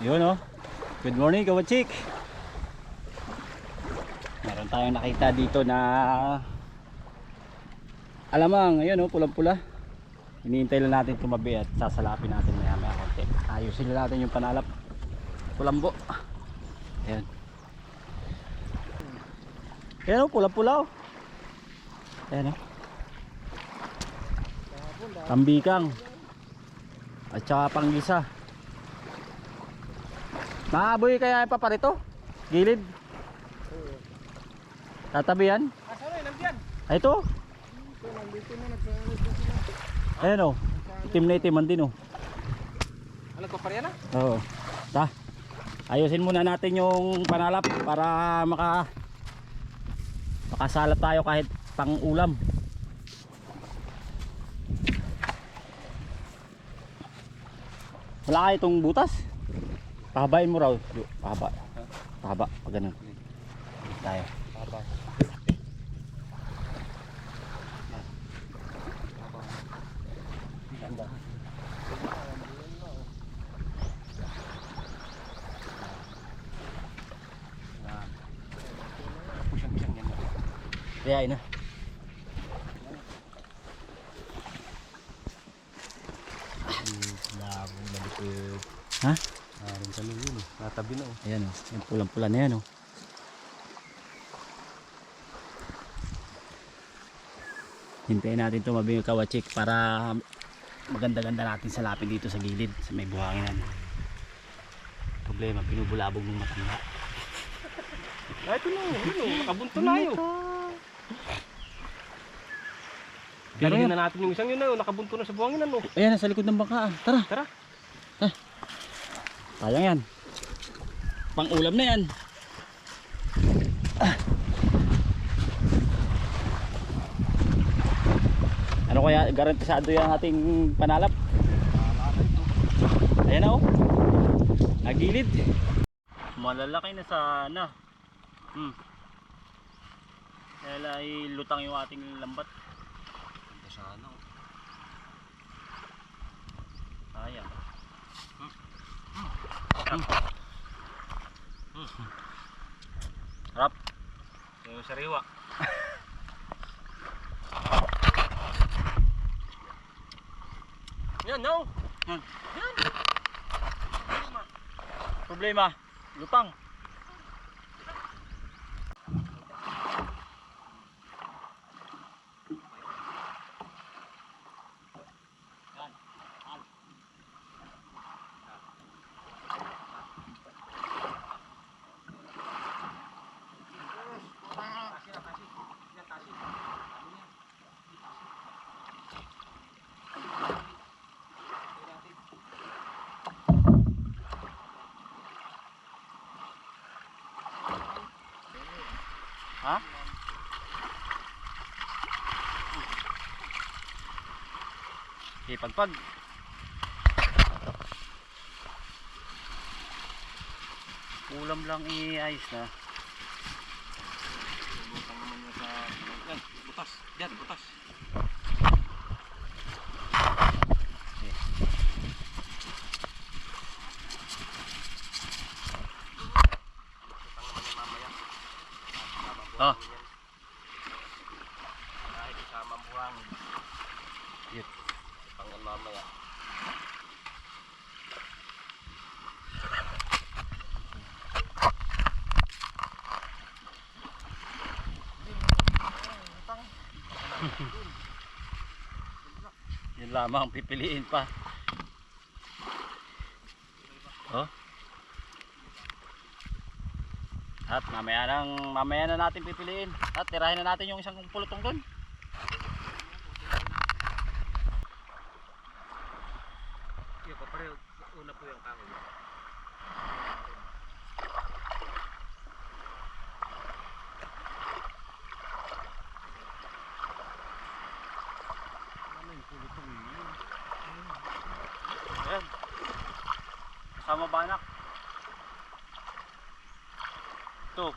Yun oh. Good morning, kawachik. Meron tayong nakita dito na alamang, ayun oh, pulang-pula. Hinihintay lang natin tumabi at sasalapin natin maya maya konti. Ayusin lang natin yung panalap. Pulambo. Ayan. Ayan oh, pulang-pula oh. Ayan oh. Tambikang. At saka panggisa. Maaboy kaya pa parito? Gilid? Tatabi yan? Ay, ito. Ayan o. Itim na itiman din o. Alam ko pa rin na? Oo. Ta. Ayusin muna natin yung panalap para maka makasalap tayo kahit pang ulam. Wala kayo itong butas? Pahabain mo raw. Pahaba. Pahaba. Pag ganun. Tayo. Pusyang-pusyang yan. Kaya na. Narin kami yun eh. Natabi na oh. Ayan o. Yung pulang-pula na yan o. Hintayin natin tumabi yung kawachik para maganda-ganda natin sa lapin dito sa gilid sa may buhanginan. Problema, binubulabog ng matanda. Ah, ito na. Ito, nakabunto na yun. Pero Bigyan yan. na natin yung isang yun na yun. Nakabunto na sa buhangin ano. Ayan, nasa likod ng bangka. Tara. Tara. Sayang yan. Pang ulam na yan. Ano kaya garantisado yung ating panalap? Ayan na oh. Nagilid. Malalaki na sana. Hmm. Kaya ay lutang yung ating lambat. Sana. Sayang. Harap. Yung sariwa. Yan, no. Yan. Problema. Lutang. Ha? Okay, pagpag. Ulam lang i-ayos na. Butang naman niya sa... Butas. Yan, butas. Butang naman niya mamaya. Ah. Kahit isama ang buhangin. Yun. Pangan mamaya. Yun lamang pipiliin pa. Oh. At mamaya nang mamaya na natin pipiliin. At tirahin na natin yung isang pulutong doon. Yung papareho, una po yung kahoy. Kasama ba anak? tub.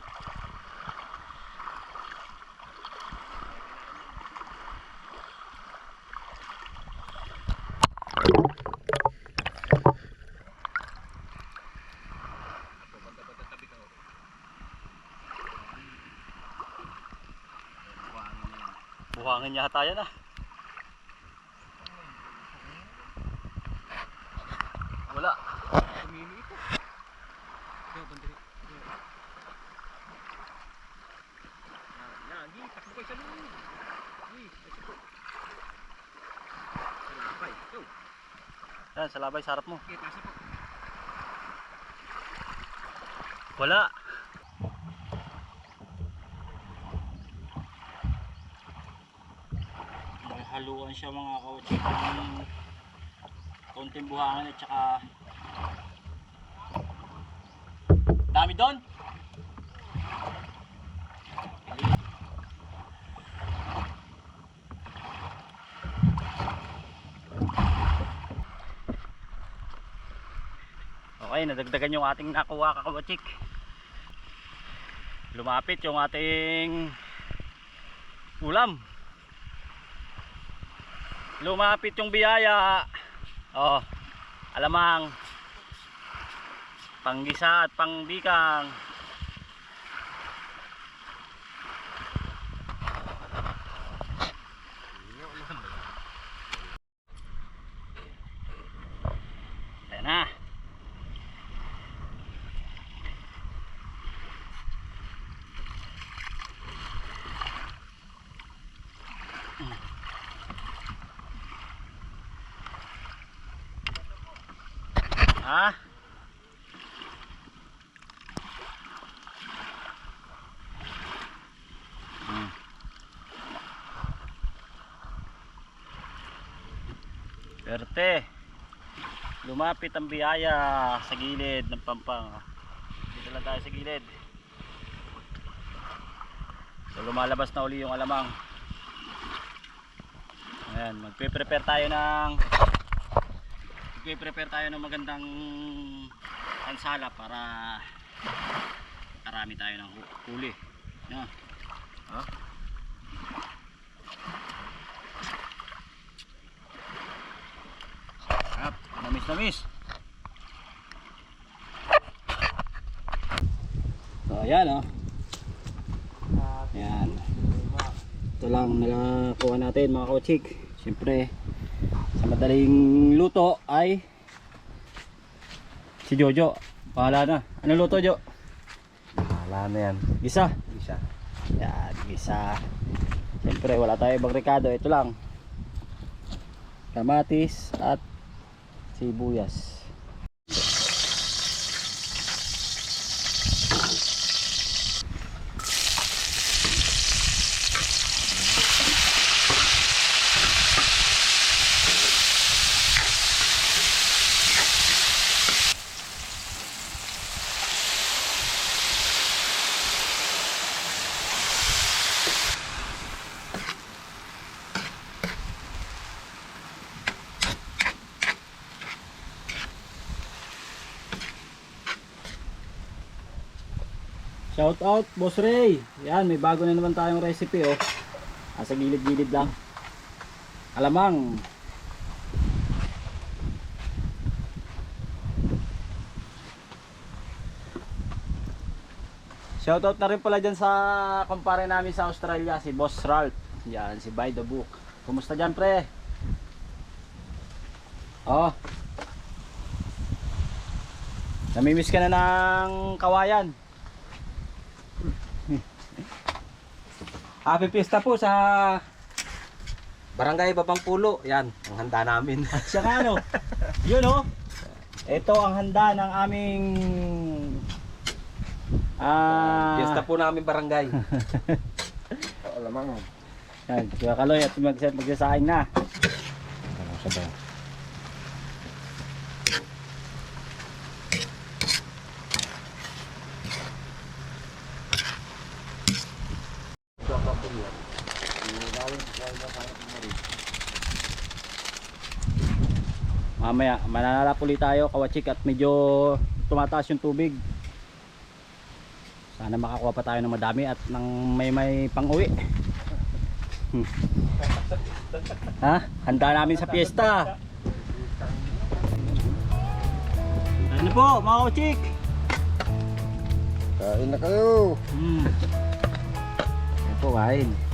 Buhangin niya tayo na. Ah. Yan, sa labay, sarap mo. Okay, pasa po. Wala. May haluan siya mga kautsik ng konting buhangin at saka dami doon. Okay, nadagdagan yung ating nakuha kakawachik. Lumapit yung ating ulam. Lumapit yung biyaya. Oh, alamang. Panggisa at pangbikang. Ayan na. Ha? Hmm. Lumapit ang biyaya sa gilid ng pampang. Dito lang tayo sa gilid. So lumalabas na uli yung alamang. Ayan, magpe-prepare tayo ng Magpe-prepare tayo ng magandang ansala para karami tayo ng hu- huli. No? Ha? Sarap, namis namis. So ayan oh. Ayan. Ito lang nakakuha natin mga kauchik. Siyempre, sa madaling luto ay si Jojo. Bahala na. Ano luto, Jo? Wala na yan. Gisa. Isa. Yan, gisa. Siyempre, wala tayo ibang rekado. Ito lang. Kamatis at sibuyas. Shout out, Boss Ray. Yan, may bago na naman tayong recipe oh. Asa gilid-gilid lang. Alamang. Shoutout na rin pala dyan sa kumpare namin sa Australia, si Boss Ralph. Yan, si By the Book. Kumusta dyan, pre? Oh. Namimiss ka na ng kawayan. Happy Fiesta po sa Barangay Babang Pulo. Yan, ang handa namin. Siya nga ano, yun oh. Ito ang handa ng aming ah Fiesta po namin barangay. Alamang. Yan, Kuya Kaloy at mag magsasaing na. Ano sa Mamaya, mananalap ulit tayo kawachik at medyo tumataas yung tubig. Sana makakuha pa tayo ng madami at ng may may pang uwi. Hmm. ha? Handa namin sa piyesta. Ano po, mga kawachik? Kain na kayo. Hmm. Yan po, kain.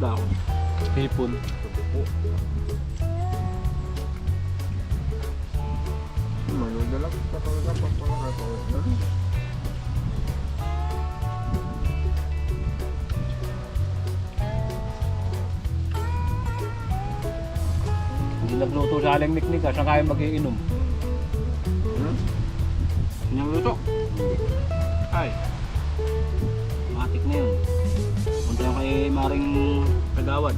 ng aming handa. Hipon. Manood na lang. Kapag kapag Hindi nagluto sa aling miknik ah, saan kaya magiinom? Ahmedabad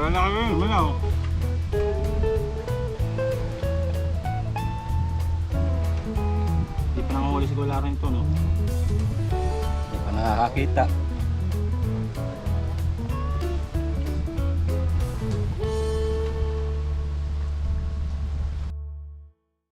Malaki yun. Malaw. Hindi pa nakahuli si Gularan ito, no? Hindi pa nakakakita.